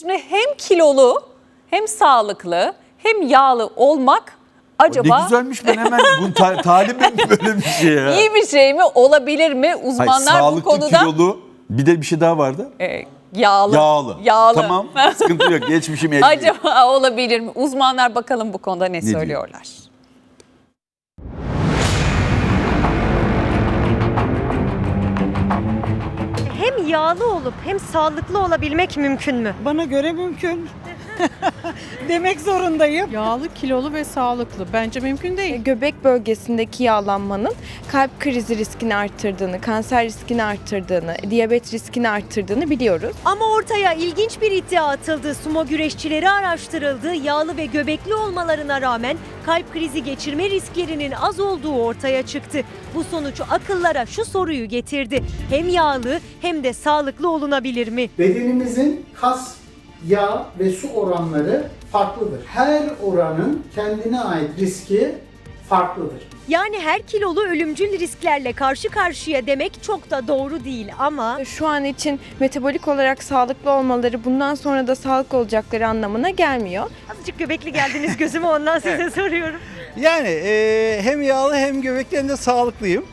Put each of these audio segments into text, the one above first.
Şimdi hem kilolu hem sağlıklı hem yağlı olmak acaba Ne güzelmiş ben hemen bunu ta- talibim böyle bir şey ya. iyi bir şey mi olabilir mi? Hayır, Uzmanlar bu sağlıklı konuda kilolu bir de bir şey daha vardı. e, yağlı. Yağlı. Yağlı. Tamam sıkıntı yok geçmişim elli. Acaba olabilir mi? Uzmanlar bakalım bu konuda ne, diyor? söylüyorlar. Yağlı olup hem sağlıklı olabilmek mümkün mü? Bana göre mümkün. Demek zorundayım. Yağlı, kilolu ve sağlıklı. Bence mümkün değil. göbek bölgesindeki yağlanmanın kalp krizi riskini arttırdığını, kanser riskini arttırdığını, diyabet riskini arttırdığını biliyoruz. Ama ortaya ilginç bir iddia atıldı. Sumo güreşçileri araştırıldı. Yağlı ve göbekli olmalarına rağmen kalp krizi geçirme risklerinin az olduğu ortaya çıktı. Bu sonuç akıllara şu soruyu getirdi. Hem yağlı hem de sağlıklı olunabilir mi? Bedenimizin kas, yağ ve su oranları farklıdır. Her oranın kendine ait riski farklıdır. Yani her kilolu ölümcül risklerle karşı karşıya demek çok da doğru değil ama Şu an için metabolik olarak sağlıklı olmaları bundan sonra da sağlıklı olacakları anlamına gelmiyor. azıcık göbekli geldiniz gözüme ondan size soruyorum. Yani eee, hem yağlı hem göbekli hem de sağlıklıyım.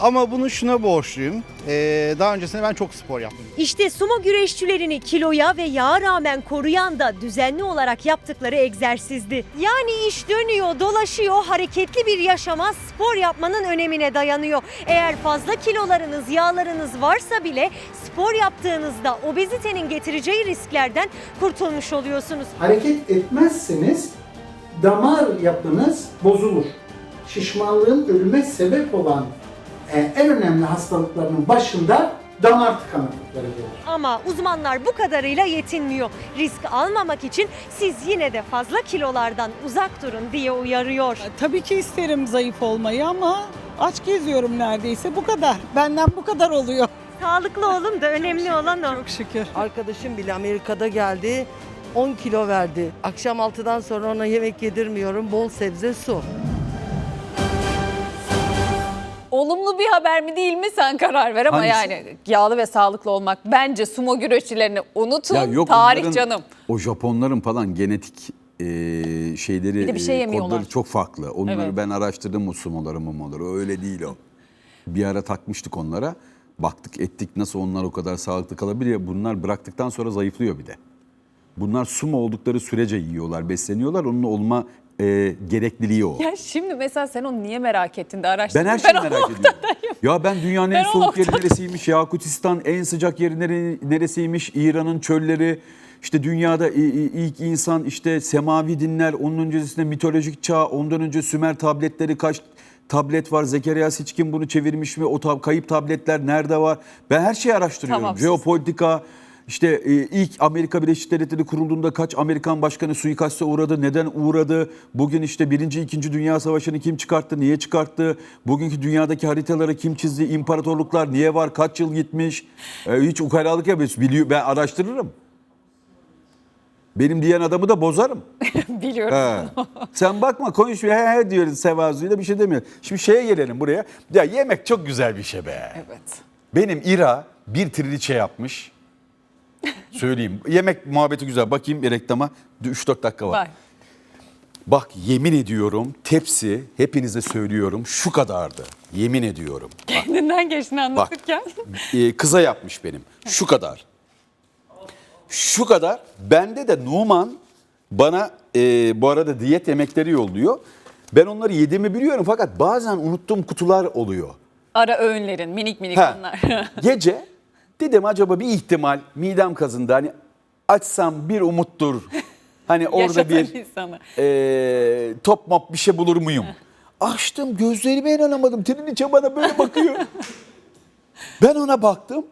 Ama bunu şuna borçluyum. Eee, daha öncesinde ben çok spor yaptım. İşte sumo güreşçilerini kiloya ve yağa rağmen koruyan da düzenli olarak yaptıkları egzersizdi. Yani iş dönüyor, dolaşıyor, hareketli bir yaşama spor yapmanın önemine dayanıyor. Eğer fazla kilolarınız, yağlarınız varsa bile spor yaptığınızda obezitenin getireceği risklerden kurtulmuş oluyorsunuz. Hareket etmezseniz damar yapınız bozulur. Şişmanlığın ölüme sebep olan en önemli hastalıklarının başında damar tıkanıklıkları gelir. Ama uzmanlar bu kadarıyla yetinmiyor. Risk almamak için siz yine de fazla kilolardan uzak durun diye uyarıyor. Tabii ki isterim zayıf olmayı ama aç geziyorum neredeyse. Bu kadar. Benden bu kadar oluyor. Sağlıklı olun da önemli olan o. Çok şükür. Arkadaşım bile Amerika'da geldi. 10 kilo verdi. Akşam 6'dan sonra ona yemek yedirmiyorum. Bol sebze, su. Olumlu bir haber mi değil mi sen karar ver ama Hangisi? yani yağlı ve sağlıklı olmak bence sumo güreşçilerini unutun. Ya yok Tarih onların- canım. O Japonların falan genetik e, şeyleri, Bir bir şey e, kodları çok farklı. Onları Evet. ben araştırdım o sumoları mumoları. Öyle değil o. Bir ara takmıştık onlara. Baktık ettik nasıl onlar o kadar sağlıklı kalabiliyor. Bunlar bıraktıktan sonra zayıflıyor bir de. Bunlar sumo oldukları sürece yiyorlar, besleniyorlar. Onun olma e, gerekliliği o. Ya şimdi mesela sen onu niye merak ettin de araştırdın? Ben her şeyi o merak ediyorum. noktadayım. Ya ben dünyanın Ben en soğuk yeri noktadayım. neresiymiş? Yakutistan en sıcak yeri nere- neresiymiş? İran'ın çölleri. İşte dünyada ilk insan işte semavi dinler, onun öncesinde mitolojik çağ, ondan önce Sümer tabletleri kaç tablet var? Zekeriya Seçkin bunu çevirmiş mi? O tab- kayıp tabletler nerede var? Ben her şeyi araştırıyorum. Tamam, siz- Jeopolitika, işte e, ilk Amerika Birleşik Devletleri kurulduğunda kaç Amerikan başkanı suikaste uğradı, neden uğradı? Bugün işte birinci, ikinci Dünya Savaşı'nı kim çıkarttı, niye çıkarttı? Bugünkü dünyadaki haritaları kim çizdi? İmparatorluklar niye var, kaç yıl gitmiş? E, hiç ukalalık yapıyorsun. Biliyor, ben araştırırım. Benim diyen adamı da bozarım. Biliyorum. He. Sen bakma konuşmuyor he he diyoruz sevazıyla bir şey demiyor. Şimdi şeye gelelim buraya. Ya yemek çok güzel bir şey be. Evet. Benim İra bir triliçe yapmış. Söyleyeyim. Yemek muhabbeti güzel. Bakayım bir reklama. 3-4 dakika var. Var. Bak yemin ediyorum tepsi hepinize söylüyorum şu kadardı. Yemin ediyorum. Kendinden geçtiğini anlatırken. Ee, kıza yapmış benim. Şu kadar. Şu kadar. Bende de Numan bana e, bu arada diyet yemekleri yolluyor. Ben onları yediğimi biliyorum fakat bazen unuttuğum kutular oluyor. Ara öğünlerin minik minik Ha. onlar. Gece dedim acaba bir ihtimal midem kazındı hani açsam bir umuttur. Hani orada bir insanı. e, top mop bir şey bulur muyum? Açtım gözlerime inanamadım. Triniçe bana böyle bakıyor. ben ona baktım.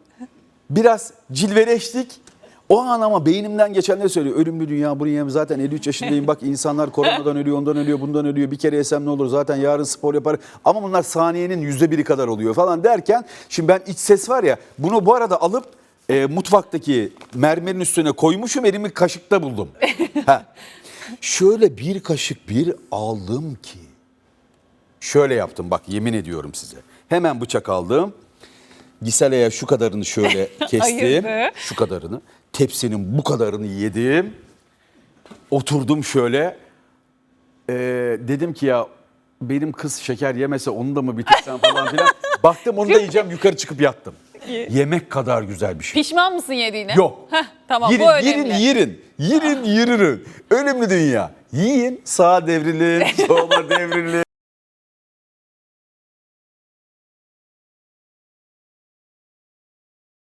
Biraz cilveleştik. O an ama beynimden geçenleri söylüyor. Ölümlü dünya bunu yem zaten 53 yaşındayım. Bak insanlar koronadan ölüyor, ondan ölüyor, bundan ölüyor. Bir kere yesem ne olur zaten yarın spor yapar. Ama bunlar saniyenin yüzde biri kadar oluyor falan derken. Şimdi ben iç ses var ya bunu bu arada alıp e, mutfaktaki mermerin üstüne koymuşum elimi kaşıkta buldum. Ha. Şöyle bir kaşık bir aldım ki. Şöyle yaptım bak yemin ediyorum size. Hemen bıçak aldım. Gisela'ya şu kadarını şöyle kestim. Şu kadarını. tepsinin bu kadarını yedim. Oturdum şöyle. Ee, dedim ki ya benim kız şeker yemese onu da mı bitirsem falan filan. Baktım onu da yiyeceğim yukarı çıkıp yattım. Yemek kadar güzel bir şey. Pişman mısın yediğine? Yok. Heh, tamam yirin, bu önemli. yirin, yirin. Yirin, yiririn. Önemli dünya. Yiyin, sağa devrilin, sola devrilin.